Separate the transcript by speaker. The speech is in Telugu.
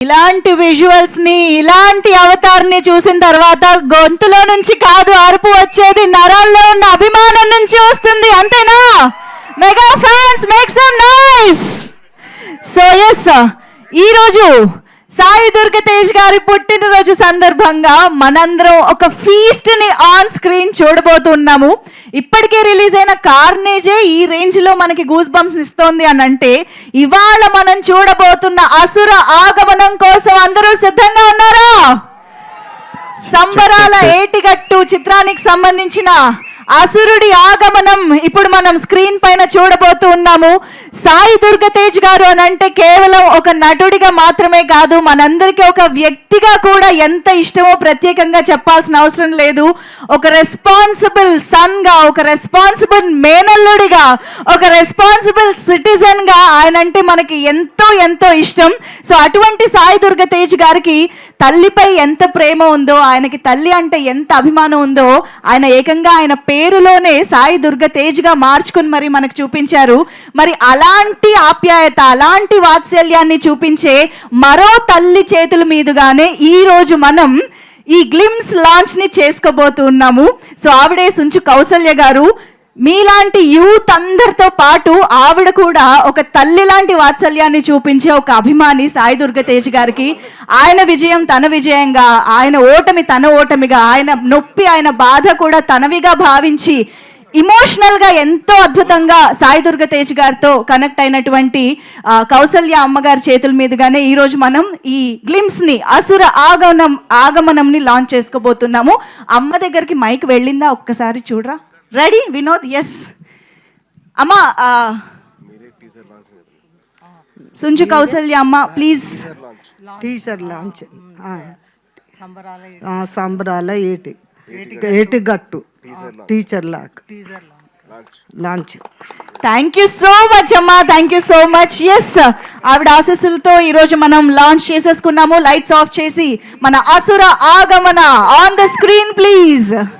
Speaker 1: ఇలాంటి విజువల్స్ని ఇలాంటి అవతార్ని చూసిన తర్వాత గొంతులో నుంచి కాదు అరుపు వచ్చేది నరాల్లో ఉన్న అభిమానం నుంచి వస్తుంది అంతేనా? Mega fans make some nice so yes ఈ రోజు సాయి దుర్గ తేజ్ గారి పుట్టినరోజు సందర్భంగా మనందరం ఒక ఫీస్ట్ని ఆన్ స్క్రీన్ చూడబోతున్నాము. ఇప్పటికే రిలీజ్ అయిన కార్నేజే ఈ రేంజ్లో మనకి గూస్ బంప్స్ ఇస్తోంది అని అంటే ఇవాళ మనం చూడబోతున్న అసుర ఆగమనం కోసం అందరూ సిద్ధంగా ఉన్నారా? సంబరాల ఏటిగట్టు చిత్రానికి సంబంధించిన అసురుడి ఆగమనం ఇప్పుడు మనం స్క్రీన్ పైన చూడబోతూ ఉన్నాము. సాయి దుర్గతేజ్ గారు అని అంటే కేవలం ఒక నటుడిగా మాత్రమే కాదు మనందరికీ ఒక వ్యక్తిగా కూడా ఎంత ఇష్టమో ప్రత్యేకంగా చెప్పాల్సిన అవసరం లేదు. ఒక రెస్పాన్సిబుల్ సన్గా ఒక రెస్పాన్సిబుల్ మేనల్లుడిగా ఒక రెస్పాన్సిబుల్ సిటిజన్గా ఆయన అంటే మనకి ఎంతో ఎంతో ఇష్టం. సో అటువంటి సాయి దుర్గ తేజ్ గారికి తల్లిపై ఎంత ప్రేమ ఉందో ఆయనకి తల్లి అంటే ఎంత అభిమానం ఉందో ఆయన ఏకంగా ఆయన పేరులోనే సాయి దుర్గ తేజ్గా మార్చుకుని మరి మనకు చూపించారు. మరి అలాంటి ఆప్యాయత అలాంటి వాత్సల్యాన్ని చూపించే మరో తల్లి చేతుల మీదుగానే ఈ రోజు మనం ఈ గ్లిమ్స్ లాంచ్ని చేసుకోబోతున్నాము. సో ఆవిడే సుంచు కౌసల్య గారు మీలాంటి యూత్ అందరితో పాటు ఆవిడ కూడా ఒక తల్లి లాంటి వాత్సల్యాన్ని చూపించే ఒక అభిమాని సాయి దుర్గతేజ్ గారికి. ఆయన విజయం తన విజయంగా ఆయన ఓటమి తన ఓటమిగా ఆయన నొప్పి ఆయన బాధ కూడా తనవిగా భావించి ఇమోషనల్గా ఎంతో అద్భుతంగా సాయి దుర్గతేజ్ గారితో కనెక్ట్ అయినటువంటి కౌసల్య అమ్మగారి చేతుల మీదుగానే ఈ రోజు మనం ఈ గ్లిమ్స్ని అసుర ఆగమనం ఆగమనం ని లాంచ్ చేసుకోబోతున్నాము. అమ్మ దగ్గరికి మైక్ వెళ్ళిందా? ఒక్కసారి చూడరా. రెడీ వినోద్ ఎస్ అమ్మ ఆ, సుంచు కౌసల్య అమ్మ ప్లీజ్
Speaker 2: టీచర్ లాంచ్ ఆ. ఆ, సంబరాల ఏటి. ఏటి. గట్టు. Teacher lock launch
Speaker 1: thank you so much అమ్మా thank you so much yes ఆవిడ ఆశీస్సులతో ఈ రోజు మనం లాంచ్ చేసేసుకున్నాము. లైట్స్ ఆఫ్ చేసి మన అసుర ఆగమన ఆన్ ద స్క్రీన్ ప్లీజ్